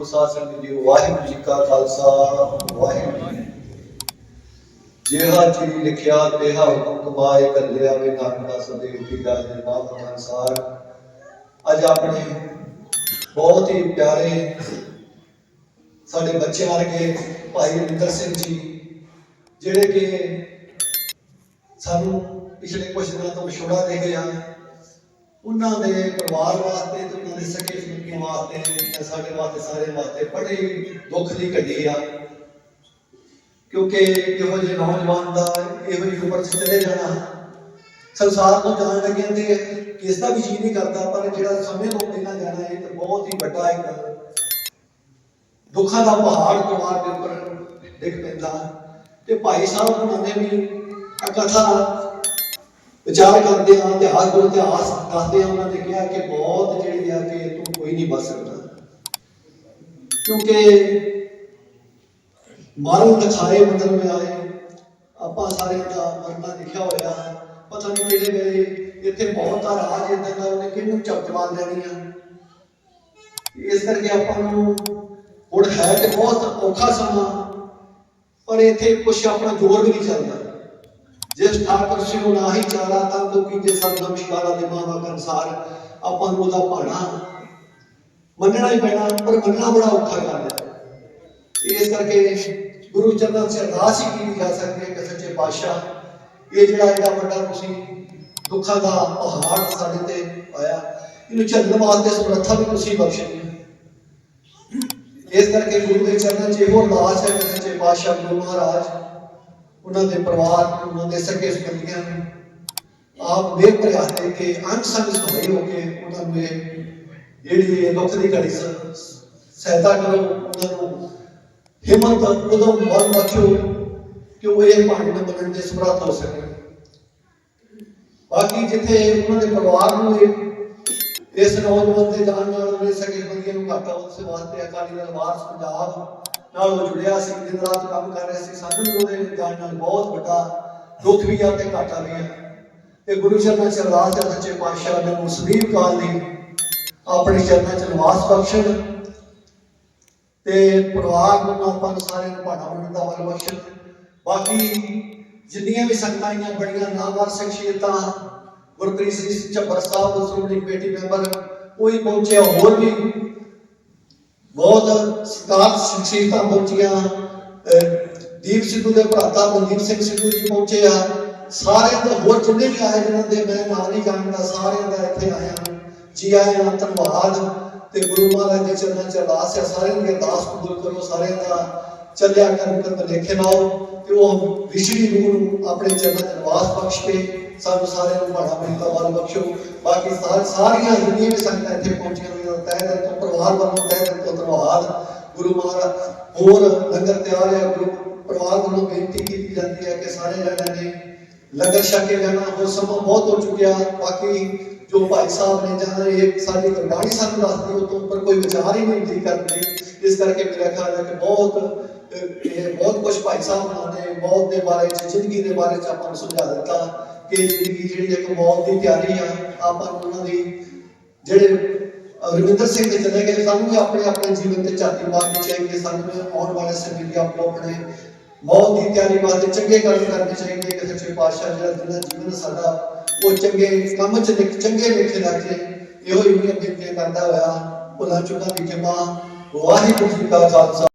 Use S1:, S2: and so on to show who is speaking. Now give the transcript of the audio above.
S1: ਕੋ ਸਾਧ ਜੀ ਵਾਹਿਗੁਰੂ ਜੀ ਕਾ ਖਾਲਸਾ, ਵਾਹਿਗੁਰੂ ਜੀ ਜਿਹਾ ਚਿੜੀ ਲਿਖਿਆ, ਤੇਹਾ ਹੁਕਮ ਕਮਾਏ ਕੱਲਿਆ ਵੇ ਨਾਨਕਾ ਸਦੇ ਉਠੀ ਗਾ ਦੇ ਨਾਮ ਅਨਸਾਰ। ਅੱਜ ਆਪਣੇ ਬਹੁਤ ਹੀ ਪਿਆਰੇ ਸਾਡੇ ਬੱਚਿਆਂ ਵਰਗੇ ਭਾਈ ਰਵਿੰਦਰ ਸਿੰਘ ਜੀ, ਜਿਹੜੇ ਕਿ ਸਾਨੂੰ ਪਿਛਲੇ ਕੁਝ ਦਿਨਾਂ ਤੋਂ ਵਿਛੋੜਾ ਦੇ ਗਏ ਹਨ। ਉਹਨਾਂ ਦੇ ਪਰਿਵਾਰ ਵਾਸਤੇ ਤੇ ਉਹਨਾਂ ਦੇ ਸਕੇ ਸੁਣਕੇ ਵਾਸਤੇ ਸਾਡੇ ਵਾਸਤੇ ਸਾਰੇ ਵਾਸਤੇ ਬੜੀ ਦੁੱਖ ਦੀ ਘੜੀ ਆ। ਕਿਉਂਕਿ ਇਹੋ ਜਿਹੇ ਨੌਜਵਾਨ ਦਾ ਇਹੋ ਜਿਹੀ ਉਮਰ 'ਚ ਚਲੇ ਜਾਣਾ। ਸੰਸਾਰ ਤੋਂ ਜਾਣ ਲੱਗੇ ਤੇ ਕਿਸ ਦਾ ਵੀ ਜੀ ਨਹੀਂ ਕਰਦਾ, ਪਰ ਜਿਹੜਾ ਸਮੇਂ ਤੋਂ ਪਹਿਲਾਂ ਜਾਣਾ ਇਹ ਤਾਂ ਬਹੁਤ ਹੀ ਵੱਡਾ ਇੱਕ ਦੁੱਖਾਂ ਦਾ ਪਹਾੜ ਪਰਿਵਾਰ ਦੇ ਉੱਪਰ ਡਿੱਗ ਪੈਂਦਾ। ਤੇ ਭਾਈ ਸਾਹਿਬ ਉਹਨਾਂ ਨੇ ਵੀ ਕਥਾ ਵਿਚਾਰ ਕਰਦੇ ਆ ਇਤਿਹਾਸ ਗੁਰੂ ਇਤਿਹਾਸ ਦੱਸਦੇ ਹਾਂ, ਉਹਨਾਂ ਨੇ ਕਿਹਾ ਕਿ ਬਹੁਤ ਜਿਹੜੀ ਆ ਕਿ ਤੂੰ ਕੋਈ ਨਹੀਂ ਬਚ ਸਕਦਾ। ਕਿਉਂਕਿ ਮਾਰਨ ਦਿਖਾਏ ਮੰਦਰ ਵਿੱਚ ਆਏ, ਆਪਾਂ ਸਾਰਿਆਂ ਦਾ ਮਰਨਾ ਲਿਖਿਆ ਹੋਇਆ ਪਤਾ ਨਹੀਂ ਕਿਹੜੇ ਵੇਲੇ ਇੱਥੇ ਬਹੁਤ ਆ ਰਾਜ ਇਦਾਂ ਦਾ ਉਹਨੇ ਕਿਹਨੂੰ ਚਪਚਵਾ ਦੇਣੀ ਆ। ਇਸ ਕਰਕੇ ਆਪਾਂ ਨੂੰ ਹੁਣ ਹੈ ਤੇ ਬਹੁਤ ਔਖਾ ਸਮਾਂ, ਪਰ ਇੱਥੇ ਕੁਛ ਆਪਣਾ ਜੋਰ ਵੀ ਨਹੀਂ ਚੱਲਦਾ। ਜਿਸ ਠਾਕੁਰ ਸਿੰਘ ਨੂੰ ਨਾ ਹੀ ਚਾਰਾ ਤਾਂ ਲੋਕੀ ਜੇ ਸਭ ਨਮਸਕਾਰਾਂ ਦੇ ਮਾਵਾ ਅਨਸਾਰ ਆਪਾਂ ਨੂੰ ਉਹਦਾ ਭਾਣਾ ਮੰਨਣਾ ਹੀ ਪੈਣਾ ਪਰ ਮੰਨਣਾ ਬੜਾ ਔਖਾ ਕੰਮ ਹੈ ਇਸ ਕਰਕੇ ਗੁਰੂ ਚਰਨਾਂ 'ਚ ਅਰਦਾਸ ਹੀ ਕੀਤੀ ਜਾ ਸਕਦੀ ਹੈ ਕਿ ਸੱਚੇ ਪਾਤਸ਼ਾਹ ਇਹ ਜਿਹੜਾ ਇਹਦਾ ਵੱਡਾ ਤੁਸੀਂ ਦੁੱਖਾਂ ਦਾ ਪਹਾੜ ਸਾਡੇ ਤੇ ਆਇਆ ਇਹਨੂੰ ਝੱਲਣ ਵਾਸਤੇ ਸਮਰੱਥਾ ਵੀ ਤੁਸੀਂ ਬਖਸ਼ਣੀ ਹੈ ਇਸ ਕਰਕੇ ਗੁਰੂ ਦੇ ਚਰਨਾਂ 'ਚ ਇਹੋ ਅਰਦਾਸ ਹੈ ਕਿ ਸੱਚੇ ਪਾਤਸ਼ਾਹ ਗੁਰੂ ਮਹਾਰਾਜ ਉਹਨਾਂ ਦੇ ਪਰਿਵਾਰ ਨੂੰ, ਉਹਨਾਂ ਦੇ ਸਕੇ ਸੰਬੰਧੀਆਂ ਨੂੰ। ਆਪ ਮੇਰ ਪ੍ਰਯਾਸ ਦੇ ਕੇ ਅੰਗ ਸੰਗ ਸਹਾਈ ਹੋ ਕੇ ਉਹਨਾਂ ਨੂੰ ਇਹ ਜਿਹੜੀ ਇਹ ਦੁੱਖ ਦੀ ਘੜੀ ਸ- ਸਹਾਇਤਾ ਕਰੋ, ਉਹਨਾਂ ਨੂੰ ਹਿੰਮਤ ਉਦੋਂ ਬਲ ਬਖਸ਼ੋ ਕਿ ਉਹ ਇਹ ਭਾਣੇ ਨੂੰ ਮੰਨਣ ਦੇ ਸਮਰੱਥ ਹੋ ਸਕੇ। ਬਾਕੀ ਜਿੱਥੇ ਉਹਨਾਂ ਦੇ ਪਰਿਵਾਰ ਨੂੰ ਇਹ, ਇਸ ਨੌਜਵਾਨ ਦੇ ਜਾਣ ਨਾਲ ਉਹਨੇ ਸਕੇ, ਬੰਦੀਆਂ ਨੂੰ ਘਾਟਾ ਉਸ ਵਾਸਤੇ ਅਕਾਲੀ ਦਲ ਵਾਰਸ ਪੰਜਾਬ ਨਾਲ ਉਹ ਜੁੜਿਆ ਸੀ, ਦਿਨ ਰਾਤ ਕੰਮ ਕਰ ਰਿਹਾ ਸੀ। ਸਾਨੂੰ ਉਹਦੇ ਜਾਣ ਨਾਲ ਬਹੁਤ ਵੱਡਾ ਦੁੱਖ ਵੀ ਆ ਤੇ ਘਾਟਾ ਵੀ ਆ। ਤੇ ਗੁਰੂ ਚਰਨਾਂ ਚ ਅਰਦਾਸ ਸੱਚੇ ਪਾਤਸ਼ਾਹ ਨੇ ਮੁਸਲੀਮ ਕਾਲ ਦੀ ਆਪਣੇ ਚਰਨਾਂ ਚ ਨਿਵਾਸ ਬਖਸ਼ਣ ਤੇ ਪਰਿਵਾਰ ਨੂੰ ਆਪਾਂ ਸਾਰਿਆਂ ਨੂੰ ਭਾਣਾ ਮੰਨਣ ਦਾ ਬਲ ਬਖਸ਼ਣ। ਬਾਕੀ ਜਿੰਨੀਆਂ ਵੀ ਸੰਗਤਾਂ ਆਈਆਂ, ਬੜੀਆਂ ਨਾਮਵਰ ਸ਼ਖਸੀਅਤਾਂ ਗੁਰਪ੍ਰੀਤ ਸਿੰਘ ਝੱਬਰ ਸਾਹਿਬ ਸ਼੍ਰੋਮਣੀ ਕਮੇਟੀ ਮੈਂਬਰ, ਕੋਈ ਪਹੁੰਚਿਆ ਹੋਰ ਵੀ ਬਹੁਤ ਸਤਿਕਾਰ ਸ਼ਖਸੀਅਤਾਂ ਪਹੁੰਚੀਆਂ। ਦੀਪ ਸਿੱਧੂ ਦੇ ਭਰਾਤਾ ਮਨਦੀਪ ਸਿੰਘ ਸਿੱਧੂ ਜੀ ਪਹੁੰਚੇ ਆ। ਸਾਰਿਆਂ ਦਾ ਹੋਰ ਜਿੰਨੇ ਵੀ ਆਏ ਜਿਨ੍ਹਾਂ ਦੇ ਮੈਂ ਨਾਂ ਨਹੀਂ ਜਾਣਦਾ ਸਾਰਿਆਂ ਦਾ ਇੱਥੇ ਆਇਆ। ਜੀ ਆਇਆਂ ਧੰਨਵਾਦ ਤੇ ਗੁਰੂ ਮਹਾਰਾਜ ਦੇ ਚਰਨਾਂ ਚ ਅਰਦਾਸ ਹੈ ਸਾਰਿਆਂ ਦੀ ਅਰਦਾਸ ਕਬੂਲ ਕਰੋ, ਸਾਰਿਆਂ ਦਾ ਚੱਲਿਆ ਕਰਨ ਕਰ ਲੇਖੇ ਲਾਓ ਤੇ ਉਹ ਵਿਸ਼ਰੀ ਨੂੰ ਆਪਣੇ ਚਰਨਾਂ ਚ ਨਿਵਾਸ ਬਖਸ਼। ਕੇ ਸਾਨੂੰ ਸਾਰਿਆਂ ਨੂੰ ਬਾੜਾ ਬੜੀ ਦਾ ਬਖਸ਼ੋ। ਬਾਕੀ ਸਾਰੀਆਂ ਜਿੰਨੀਆਂ ਵੀ ਸੰਗਤਾਂ ਇੱਥੇ ਪਹੁੰਚੀਆਂ ਹੋਈਆਂ, ਤਹਿ ਦਿਲ ਤੋਂ ਪਰਿਵਾਰ ਵੱਲੋਂ, ਤਹਿ ਦਿਲ ਤੋਂ ਧੰਨਵਾਦ। ਗੁਰੂ ਮਹਾਰਾਜ, ਹੋਰ ਲੰਗਰ ਤਿਆਰ ਹੈ, ਗੁਰੂ ਪਰਿਵਾਰ ਵੱਲੋਂ ਬੇਨਤੀ ਕੀਤੀ ਜਾਂਦੀ ਹੈ ਕਿ ਸਾਰੇ ਜਣਿਆਂ ਨੇ ਲੰਗਰ ਛਕ ਜਾਣਾ। ਹੋਰ ਸਮਾਂ ਬਹੁਤ ਹੋ ਚੁੱਕਿਆ। ਬਾਕੀ ਜੋ ਭਾਈ ਸਾਹਿਬ ਨੇ ਜਾਂ ਇਹ ਸਾਡੀ ਗੁਰਬਾਣੀ ਸਾਨੂੰ ਦੱਸਦੀ, ਉਹ ਤੋਂ ਉੱਪਰ ਕੋਈ ਵਿਚਾਰ ਹੀ ਨਹੀਂ ਹੁੰਦੀ ਕਰਦੀ। ਇਸ ਕਰਕੇ ਮੇਰਾ ਖਿਆਲ ਹੈ ਕਿ ਬਹੁਤ ਇਹ ਬਹੁਤ ਕੁਝ ਭਾਈ ਸਾਹਿਬ ਨੇ ਮੌਤ ਦੇ ਬਾਰੇ ਚ, ਜ਼ਿੰਦਗੀ ਦੇ ਬਾਰੇ ਚ ਆਪਾਂ ਨੂੰ ਸਮਝਾ ਦਿੱਤਾ। ਕਿ ਜ਼ਿੰਦਗੀ ਜਿਹੜੀ ਇੱਕ ਮੌਤ ਦੀ ਤਿਆਰੀ ਆ ਆਪਾਂ ਨੂੰ ਉਹਨਾਂ ਦੀ ਜਿਹੜੇ ਅਹ, ਰਵਿੰਦਰ ਸਿੰਘ ਦੇ ਚਲੇ ਗਏ ਸਾਨੂੰ ਵੀ ਆਪਣੇ ਆਪਣੇ ਜੀਵਨ ਤੇ ਝਾਤੀ ਮਾਰਨੀ ਚਾਹੀਦੀ ਹੈ ਸਾਨੂੰ ਵੀ ਆਉਣ ਵਾਲੇ ਸਮੇਂ ਦੀ ਆਪੋ ਆਪਣੇ ਮੌਤ ਦੀ ਤਿਆਰੀ ਵਾਸਤੇ ਚੰਗੇ ਕਰਮ ਕਰਨੇ ਚਾਹੀਦੇ ਕਿ ਸੱਚੇ ਪਾਤਸ਼ਾਹ ਜਿਹੜਾ ਦੁਨੀਆ ਜੀਵਨ ਸਾਡਾ ਉਹ ਚੰਗੇ ਕੰਮ ਚ ਲਿਖ ਚੰਗੇ ਲਿਖੇ ਲੱਗ ਜੇ ਇਹੋ ਹੀ ਬੇਨਤੀ ਕਰਦਾ ਹੋਇਆ ਭੁੱਲਾਂ ਚੁੱਕਾਂ ਦੀ ਖਿਮਾ ਵਾਹਿਗੁਰੂ ਜੀ ਕਾ ਖਾਲਸਾ।